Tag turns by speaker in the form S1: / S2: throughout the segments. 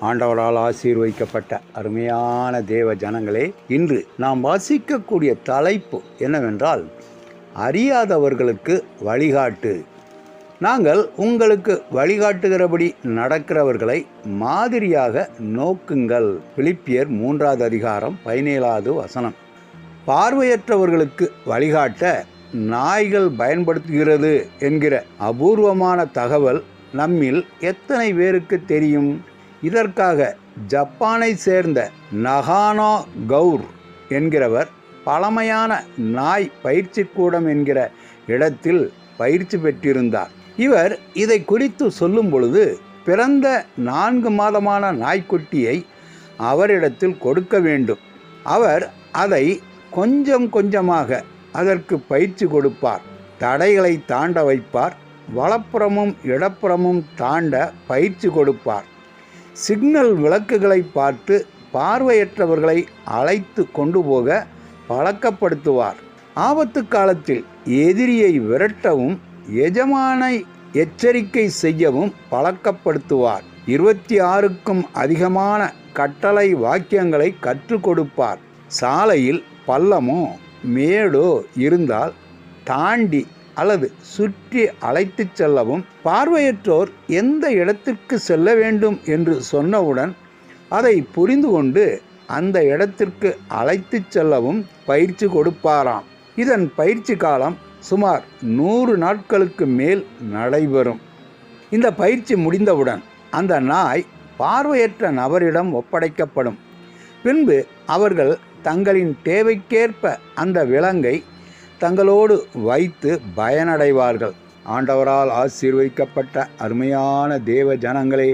S1: ஆண்டவரால் ஆசீர்வதிக்கப்பட்ட அருமையான தேவ ஜனங்களே இன்று நாம் வாசிக்கக்கூடிய தலைப்பு என்னவென்றால் அறியாதவர்களுக்கு வழிகாட்டு. நாங்கள் உங்களுக்கு வழிகாட்டுகிறபடி நடக்கிறவர்களை மாதிரியாக நோக்குங்கள். பிலிப்பியர் மூன்றாவது அதிகாரம் பதினேழாவது வசனம். பார்வையற்றவர்களுக்கு வழிகாட்ட நாய்கள் பயன்படுத்துகிறது என்கிற அபூர்வமான தகவல் நம்மில் எத்தனை பேருக்கு தெரியும்? இதற்காக ஜப்பானை சேர்ந்த நகானோ கவுர் என்கிறவர் பழமையான நாய் பயிற்சி கூடம் என்கிற இடத்தில் பயிற்சி பெற்றிருந்தார். இவர் இதை குறித்து சொல்லும் பொழுது பிறந்த நான்கு மாதமான நாய்க்குட்டியை அவரிடத்தில் கொடுக்க வேண்டும். அவர் அதை கொஞ்சம் கொஞ்சமாக அதற்கு பயிற்சி கொடுப்பார். தடைகளை தாண்ட வைப்பார். வலப்புறமும் இடப்புறமும் தாண்ட பயிற்சி கொடுப்பார். சிக்னல் விளக்குகளை பார்த்து பார்வையற்றவர்களை அழைத்து கொண்டு போக பழக்கப்படுத்துவார். ஆபத்து காலத்தில் எதிரியை விரட்டவும் எஜமானை எச்சரிக்கை செய்யவும் பழக்கப்படுத்துவார். இருபத்தி ஆறுக்கும் அதிகமான கட்டளை வாக்கியங்களை கற்றுக் கொடுப்பார். சாலையில் பள்ளமோ மேடோ இருந்தால் தாண்டி அல்லது சுற்றி அழைத்துச் செல்லவும் பார்வையற்றோர் எந்த இடத்திற்கு செல்ல வேண்டும் என்று சொன்னவுடன் அதை புரிந்து கொண்டு அந்த இடத்திற்கு அழைத்துச் செல்லவும் பயிற்சி கொடுப்பாராம். இதன் பயிற்சி காலம் சுமார் நூறு நாட்களுக்கு மேல் நடைபெறும். இந்த பயிற்சி முடிந்தவுடன் அந்த நாய் பார்வையற்ற நபரிடம் ஒப்படைக்கப்படும். பின்பு அவர்கள் தங்களின் தேவைக்கேற்ப அந்த விலங்கை தங்களோடு வைத்து பயனடைவார்கள். ஆண்டவரால் ஆசீர்வதிக்கப்பட்ட அருமையான தேவ ஜனங்களே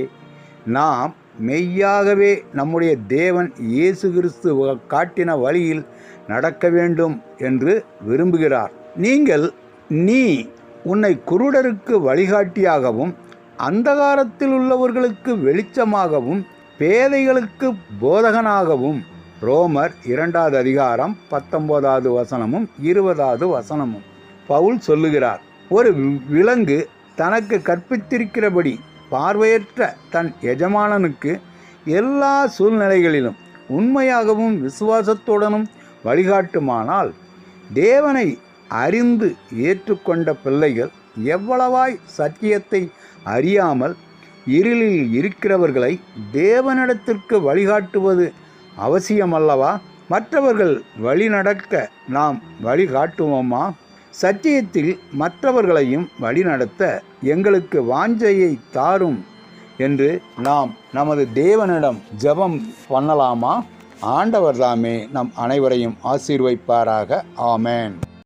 S1: நாம் மெய்யாகவே நம்முடைய தேவன் இயேசு கிறிஸ்து காட்டின வழியில் நடக்க வேண்டும் என்று விரும்புகிறார். நீங்கள் நீ உன்னை குருடருக்கு வழிகாட்டியாகவும் அந்தகாரத்தில் உள்ளவர்களுக்கு வெளிச்சமாகவும் பேதைகளுக்கு போதகனாகவும் ரோமர் இரண்டாவது அதிகாரம் பத்தொன்பதாவது வசனமும் இருபதாவது வசனமும். பவுல் சொல்லுகிறார் ஒரு விலங்கு தனக்கு கற்பித்திருக்கிறபடி பார்வையற்ற தன் எஜமானனுக்கு எல்லா சூழ்நிலைகளிலும் உண்மையாகவும் விசுவாசத்துடனும் வழிகாட்டுமானால் தேவனை அறிந்து ஏற்றுக்கொண்ட பிள்ளைகள் எவ்வளவாய் சத்தியத்தை அறியாமல் இருளில் இருக்கிறவர்களை தேவனிடத்திற்கு வழிகாட்டுவது அவசியமல்லவா? மற்றவர்கள் வழி நடக்க நாம் வழிகாட்டுவோமா சத்தியத்தில் மற்றவர்களையும் வழிநடத்த எங்களுக்கு வாஞ்சையை தாரும் என்று நாம் நமது தேவனிடம் ஜெபம் பண்ணலாமா? ஆண்டவர் தாமே நம் அனைவரையும் ஆசீர்வைப்பாராக. ஆமேன்.